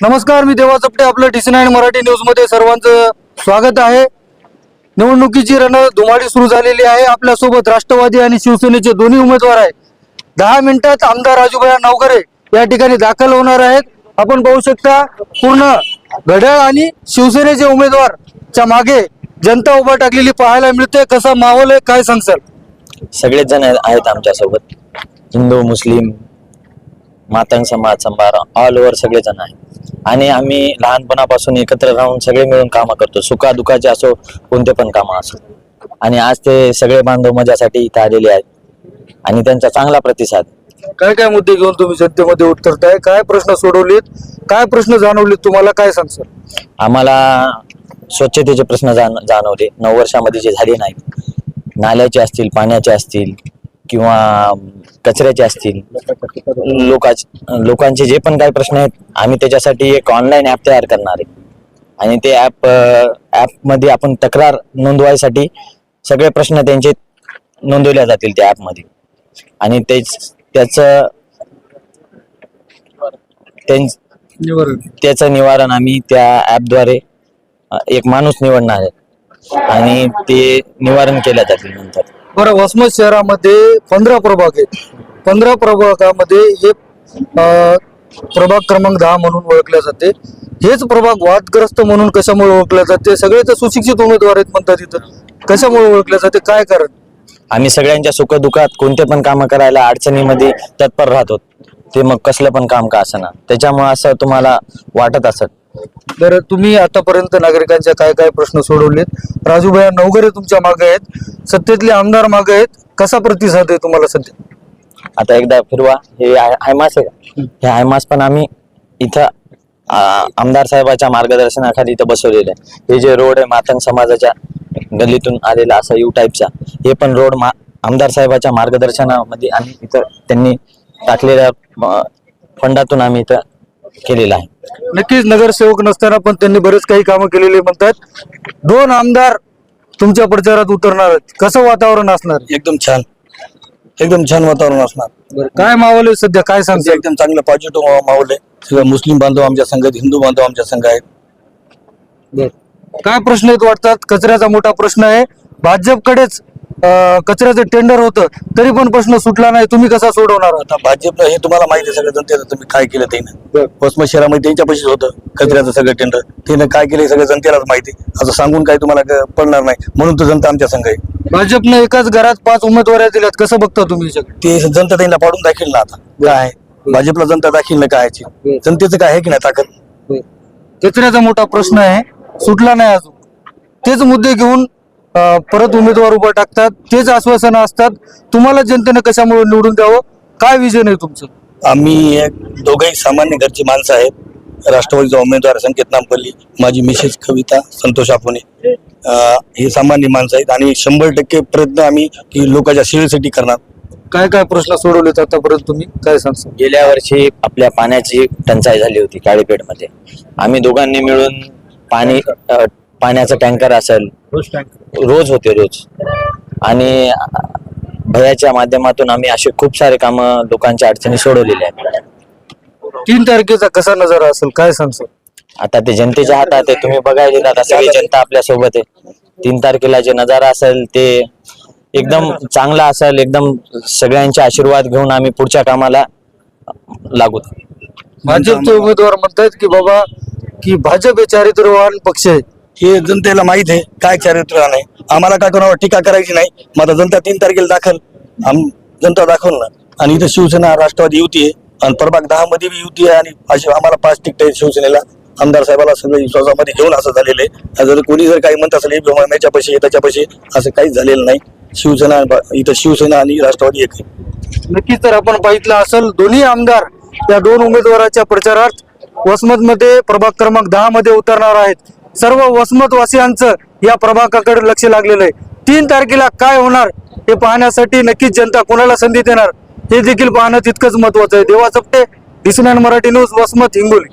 नमस्कार मी देवा चपटे आपलं डी नाईन मराठी न्यूजमध्ये सर्वांचं स्वागत आहे. निवडणुकीची रण धुमाडी सुरू झालेली आहे. आपल्यासोबत राष्ट्रवादी आणि शिवसेनेचे दोन्ही उमेदवार आहेत. दहा मिनिटात आमदार राजूभाई नवकरे या ठिकाणी दाखल होणार आहेत. आपण पाहू शकता पूर्ण घड्याळ आणि शिवसेनेचे उमेदवारच्या मागे जनता उभा टाकलेली पाहायला मिळते. कसा माहोल आहे काय सांगसाल सगळेच जण आहेत आमच्यासोबत. हिंदू मुस्लिम मातंग समाज संभार ऑल ओव्हर सगळे जण आहेत. आणि आम्ही लहानपणापासून एकत्र राहून सगळे मिळून कामं करतो. सुखा दुखाचे असो कोणते पण कामं असो. आणि आज ते सगळे बांधव मजासाठी इथे आलेले आहेत. आणि त्यांचा चांगला प्रतिसाद. काय काय मुद्दे घेऊन तुम्ही जनतेमध्ये उतरताय काय प्रश्न सोडवलेत? काय प्रश्न जाणवलेत तुम्हाला? काय सांगसाल आम्हाला स्वच्छतेचे प्रश्न जाण जाणवले. नऊ वर्षामध्ये जे झाले नाहीत. नाल्याचे असतील पाण्याचे असतील किंवा कचऱ्याचे असतील लोका लोकांचे जे पण काही प्रश्न आहेत आम्ही त्याच्यासाठी एक ऑनलाईन ॲप तयार करणार आहे. आणि ते ॲप ॲपमध्ये आपण तक्रार नोंदवायसाठी सगळे प्रश्न त्यांचे नोंदवल्या जातील त्या ॲपमध्ये आणि तेच त्याचं त्याचं निवारण आम्ही त्या ॲपद्वारे एक माणूस निवडणार आहे. आणि ते निवारण केलं जातील नंतर. बरं वसमत शहरामध्ये पंधरा प्रभाग आहेत. पंधरा प्रभागामध्ये हे प्रभाग क्रमांक दहा म्हणून ओळखल्या जाते. हेच प्रभाग वादग्रस्त म्हणून कशामुळे ओळखल्या जाते? सगळे तर सुशिक्षित उमेदवार आहेत म्हणतात इथं. कशामुळे ओळखल्या जाते? काय कारण? आम्ही सगळ्यांच्या सुखदुःखात कोणते पण कामं करायला अडचणीमध्ये तत्पर राहतो. ते मग कसलं पण काम का असं ना त्याच्यामुळे असं तुम्हाला वाटत असत बरं तुम्ही आतापर्यंत नागरिकांच्या काय काय प्रश्न सोडवलेत? राजूभाई नवगरे तुमच्या मागे आहेत. सत्तेतले आमदार मागे आहेत. कसा प्रतिसाद आहे तुम्हाला सध्या? आता एकदा फिरवा. हे आय- हायमास आहे का? हे हायमास पण आम्ही इथं आ, आमदार साहेबाच्या मार्गदर्शनाखाली इथं बसवलेलं आहे. हे जे रोड आहे मातंग समाजाच्या गल्लीतून आलेला असा यू टाईपचा हे पण रोड मा आमदार साहेबाच्या मार्गदर्शनामध्ये आणि इथं त्यांनी टाकलेल्या अ, फंडातून आम्ही इथं केलेलं आहे. नक्कीच नगरसेवक नसताना पण त्यांनी बरेच काही कामं केलेली म्हणतात. दोन आमदार तुमच्या प्रचारात उतरणार आहेत. कसं वातावरण असणार? एकदम छान. एकदम छान वातावरण असणार. काय माहोल आहे सध्या? काय सांगता एकदम चांगलं पॉझिटिव्ह माहोल आहे. सगळं मुस्लिम बांधव आमच्या संघ आहेत हिंदू बांधव आमच्या संघ आहेत. काय प्रश्न आहेत वाटतात? कचऱ्याचा मोठा प्रश्न आहे. भाजपकडेच कचऱ्याचं टेंडर होतं तरी पण प्रश्न सुटला नाही. तुम्ही कसा सोडवणार आता? भाजपनं हे तुम्हाला माहिती आहे सगळं जनतेचं तुम्ही काय केलं त्यानं? वसमत शहरामध्ये त्यांच्यापाशीच होतं कचऱ्याचं सगळं टेंडर त्यानं काय केलं हे सगळं जनतेलाच माहिती असं सांगून काही तुम्हाला पडणार नाही. म्हणून तर जनता आमच्या संघ आहे. भाजपनं एकाच घरात पाच उमेदवार दिल्यात. कसं बघता तुम्ही? ते जनता त्यांना पाडून दाखील ना आता. काय? भाजपला जनता दाखील ना काय जनतेचं काय आहे की नाही ताकद? कचऱ्याचा मोठा प्रश्न आहे. सुटला नाही अजून. तेच मुद्दे घेऊन परत उमेदवार उभं टाकतात तेच आश्वासनं असतात. तुम्हाला जनतेनं कशामुळे निवडून द्यावं? काय विजन आहे तुमचं? आम्ही एक दोघंही सामान्य घरची माणसं आहेत. राष्ट्रवादीचा उमेदवार संकेत नामपल्ली माझी मिसेस कविता संतोष आपुणे अं, हे सामान्य माणसं आहेत आणि शंभर टक्के प्रयत्न आम्ही की लोकांच्या सेवेसाठी करणार. काय काय प्रश्न सोडवलेत आतापर्यंत तुम्ही? काय सांगता? गेल्या वर्षी आपल्या पाण्याची टंचाई झाली होती काळीपेठमध्ये. आम्ही दोघांनी मिळून पाणी पाण्याचं टँकर असेल रोज होते रोज. आणि भयाच्या माध्यमातून आम्ही असे खूप सारे काम लोकांच्या अडचणी सोडवलेले आहेत. तीन तारखेचा कसा नजारा असेल? काय सांगतो आता ते जनतेच्या हातात आहे तुम्ही बघायला आता सगळी जनता आपल्यासोबत आहे. तीन तारखेला जे नजारा असेल ते एकदम चांगला असेल एकदम सगळ्यांचे आशीर्वाद घेऊन आम्ही पुढच्या कामाला लागू. भाजपचे उमेदवार म्हणतात की बाबा की भाजप हे चारित्र्यवान पक्ष आहे. हे जनतेला माहीत आहे काय चारित्र नाही आम्हाला काय कोणावर टीका करायची नाही. मग आता जनता तीन तारखेला दाखल. आम जनता दाखवल ना. आणि इथं शिवसेना राष्ट्रवादी युती आहे. आणि प्रभाग दहा मध्ये बी युती आहे आणि अशी आम्हाला पाच तिकट आहे शिवसेनेला. आमदार साहेबाला सगळे विश्वासामध्ये घेऊन असं झालेलं आहे. जर कोणी जर काही म्हणत असेल याच्या पैसे त्याच्या पैसे असं काहीच झालेलं नाही. शिवसेना इथं शिवसेना आणि राष्ट्रवादी एक नक्कीच तर आपण पाहितलं असेल दोन्ही आमदार या दोन उमेदवाराच्या प्रचारात वसमत मध्ये प्रभाग क्रमांक दहा मध्ये उतरणार आहेत. सर्व वसमतवासियांचं या प्रभागाकडे लक्ष लागलेलं आहे. तीन तारखेला काय होणार हे पाहण्यासाठी नक्कीच जनता कोणाला संधी देणार हे देखील पाहणं तितकंच महत्वाचं आहे. देवा चपटे दिसणार मराठी न्यूज वसमत हिंगोली.